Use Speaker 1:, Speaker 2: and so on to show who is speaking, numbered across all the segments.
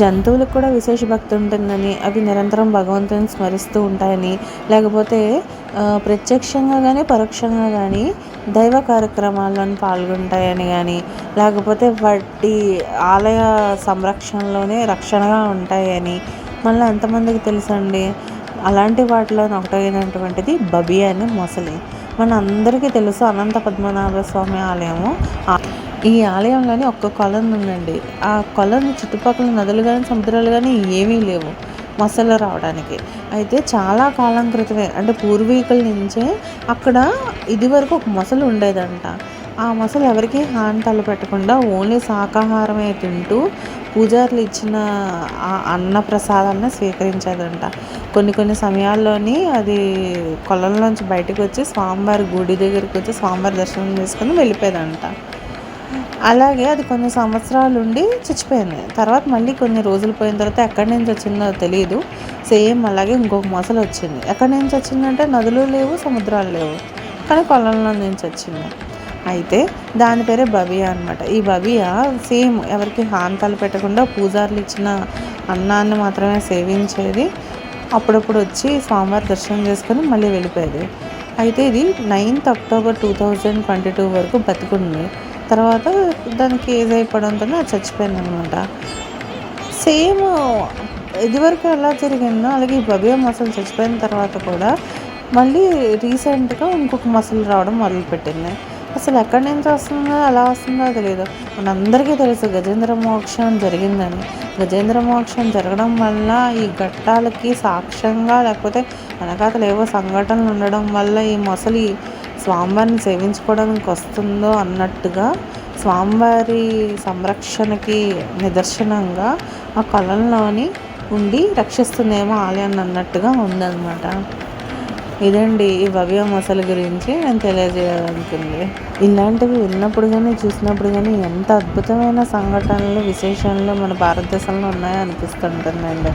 Speaker 1: జంతువులకు కూడా విశేష భక్తి ఉంటుందని అవి నిరంతరం భగవంతుని స్మరిస్తూ ఉంటాయని లేకపోతే ప్రత్యక్షంగా కానీ పరోక్షంగా కానీ దైవ కార్యక్రమాల్లోని పాల్గొంటాయని కానీ లేకపోతే వాటి ఆలయ సంరక్షణలోనే రక్షణగా ఉంటాయని మళ్ళీ ఎంతమందికి తెలుసండి? అలాంటి వాటిలో ఒకటైనటువంటిది బబి అనే మొసలి. మన అందరికీ తెలుసు అనంత పద్మనాభ స్వామి ఆలయము. ఈ ఆలయంలోని ఒక్క కొలను ఉందండి. ఆ కొలను చుట్టుపక్కల నదులు కానీ సముద్రాలు కానీ ఏమీ లేవు మసలు రావడానికి. అయితే చాలా కాలం క్రితమే అంటే పూర్వీకుల నుంచే అక్కడ ఇదివరకు ఒక మొసలు ఉండేదంట. ఆ మొసలు ఎవరికి హాని తలపెట్టకుండా ఓన్లీ శాకాహారమే తింటూ పూజారులు ఇచ్చిన ఆ అన్న ప్రసాదాన్ని స్వీకరించేదంట. కొన్ని కొన్ని సమయాల్లోని అది కొలంలోంచి బయటకు వచ్చి స్వామివారి గుడి దగ్గరికి వచ్చి స్వామివారి దర్శనం చేసుకుని వెళ్ళిపోయేదంట. అలాగే అది కొన్ని సంవత్సరాలు ఉండి చచ్చిపోయింది. తర్వాత మళ్ళీ కొన్ని రోజులు పోయిన తర్వాత ఎక్కడి నుంచి వచ్చిందో తెలియదు సేమ్ అలాగే ఇంకొక మొసలు వచ్చింది. ఎక్కడి నుంచి వచ్చిందంటే నదులు లేవు సముద్రాలు లేవు. కానీ కొలంలో నుంచి వచ్చింది. అయితే దాని పేరే బబియా అనమాట ఈ బబియా సేమ్ ఎవరికి హాంతాలు పెట్టకుండా పూజారులు ఇచ్చిన అన్నాన్ని మాత్రమే సేవించేది. అప్పుడప్పుడు వచ్చి స్వామివారి దర్శనం చేసుకొని మళ్ళీ వెళ్ళిపోయేది. అయితే ఇది ninth October two thousand twenty two వరకు బతికుంది. తర్వాత దానికి ఏజ్ అయిపోవడంతో అది చచ్చిపోయింది అనమాట సేమ్ ఇదివరకు ఎలా జరిగిందో అలాగే ఈ బబియా మసలు చచ్చిపోయిన తర్వాత కూడా మళ్ళీ రీసెంట్గా ఇంకొక మసలు రావడం మొదలుపెట్టింది. అసలు ఎక్కడి నుంచి వస్తుందో ఎలా వస్తుందో తెలియదు మనందరికీ తెలుసు గజేంద్ర మోక్షం జరిగిందని. గజేంద్ర మోక్షం జరగడం వల్ల ఈ ఘట్టాలకి సాక్ష్యంగా లేకపోతే వెనకాతలు ఏవో సంఘటనలు ఉండడం వల్ల ఈ మొసలి స్వామివారిని సేవించుకోవడానికి వస్తుందో అన్నట్టుగా స్వామివారి సంరక్షణకి నిదర్శనంగా ఆ కొలంలోని ఉండి రక్షిస్తుందేమో ఆలయాన్ని అన్నట్టుగా ఉందన్నమాట. ఇదండి ఈ భవ్య మొసలి గురించి నేను తెలియజేయాలనుకుంది. ఇలాంటివి విన్నప్పుడు కానీ చూసినప్పుడు కానీ ఎంత అద్భుతమైన సంఘటనలు విశేషాలు మన భారతదేశంలో ఉన్నాయో అనిపిస్తుంటుందండి.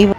Speaker 1: ఇవి